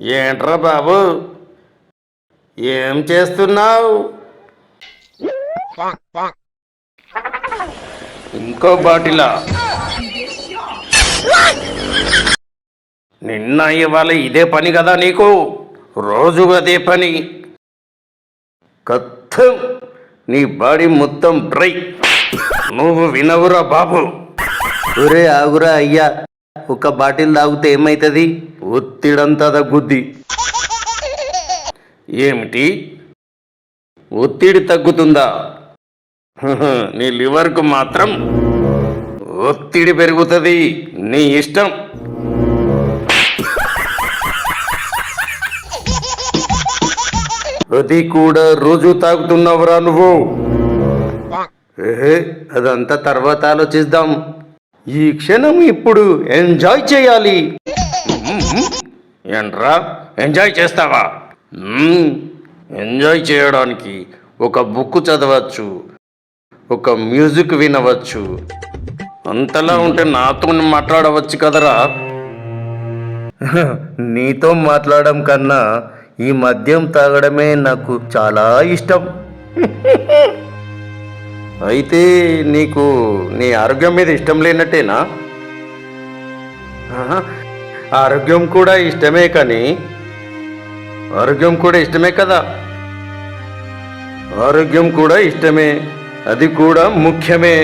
ఏంట్రా బాబు? ఏం చేస్తున్నావు? ఇంకో బాటిలా. నిన్న ఇవాళ ఇదే పని కదా నీకు? రోజు అదే పని. కత్తం నీ బాడీ మొత్తం డ్రై. నువ్వు వినవురా బాబు. ఒరే ఆగురా అయ్యా ఒక బాటిల్ తాగితే ఏమైతుంది? ఒత్తిడంతా తగ్గుద్ది. ఏమిటి? ఒత్తిడి తగ్గుతుందా? నీ లివర్కు మాత్రం ఒత్తిడి పెరుగుతుంది. నీ ఇష్టం. అది కూడా రోజు తాగుతున్నావురా నువ్వు. అదంతా తర్వాత ఆలోచిద్దాం. ఈ క్షణం ఇప్పుడు ఎంజాయ్ చేయాలి. ఏంట్రా? ఎంజాయ్ చేస్తావా? ఎంజాయ్ చేయడానికి ఒక బుక్ చదవచ్చు. ఒక మ్యూజిక్ వినవచ్చు. అంతలా ఉంటే నాతో మాట్లాడవచ్చు కదరా. నీతో మాట్లాడడం కన్నా ఈ మద్యం తాగడమే నాకు చాలా ఇష్టం. అయితే నీకు నీ ఆరోగ్యం మీద ఇష్టం లేనట్టేనా? ఆరోగ్యం కూడా ఇష్టమే కానీ ఆరోగ్యం కూడా ఇష్టమే కదా? ఆరోగ్యం కూడా ఇష్టమే. అది కూడా ముఖ్యమే.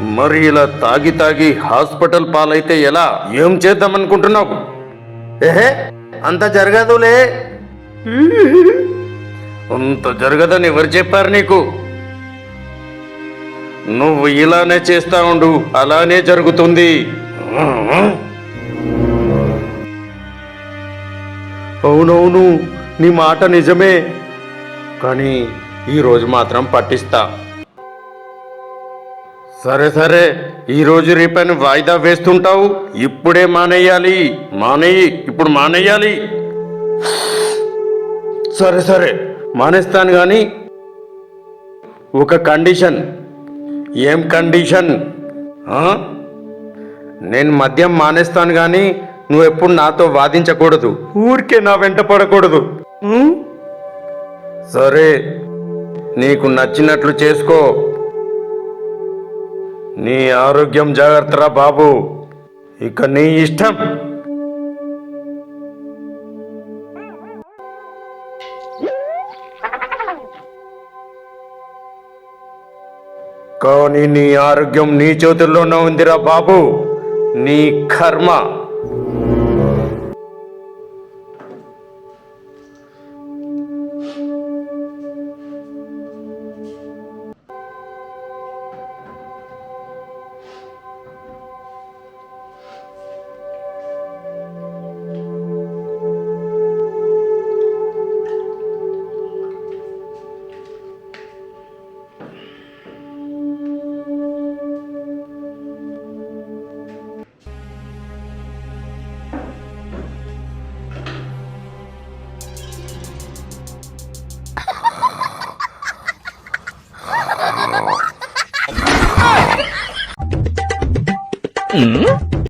మరి ఇలా తాగి తాగి హాస్పిటల్ పాలైతే ఎలా? ఏం చేద్దాం అనుకుంటున్నావు? ఏహే అంత జరగదులే. అంత జరగదని ఎవరు చెప్పారు నీకు? నువ్వు ఇలానే చేస్తా ఉండు అలానే జరుగుతుంది. అవునవును నీ మాట నిజమే. కానీ ఈరోజు మాత్రం పట్టిస్తా. సరే సరే ఈరోజు రేపని వాయిదా వేస్తుంటావు? ఇప్పుడే మానేయాలి మానేయి ఇప్పుడు మానేయాలి. సరే సరే మానేస్తాను కానీ ఒక కండిషన్. ఏం కండిషన్? నేను మద్యం మానేస్తాను కానీ నువ్వు ఎప్పుడు నాతో వాదించకూడదు. ఊరికే నా వెంట పడకూడదు. సరే నీకు నచ్చినట్లు చేసుకో. నీ ఆరోగ్యం జాగ్రత్తరా బాబు. ఇక నీ ఇష్టం. కానీ నీ ఆరోగ్యం నీ చేతుల్లోనే ఉందిరా బాబు. నీ కర్మ. 嗯？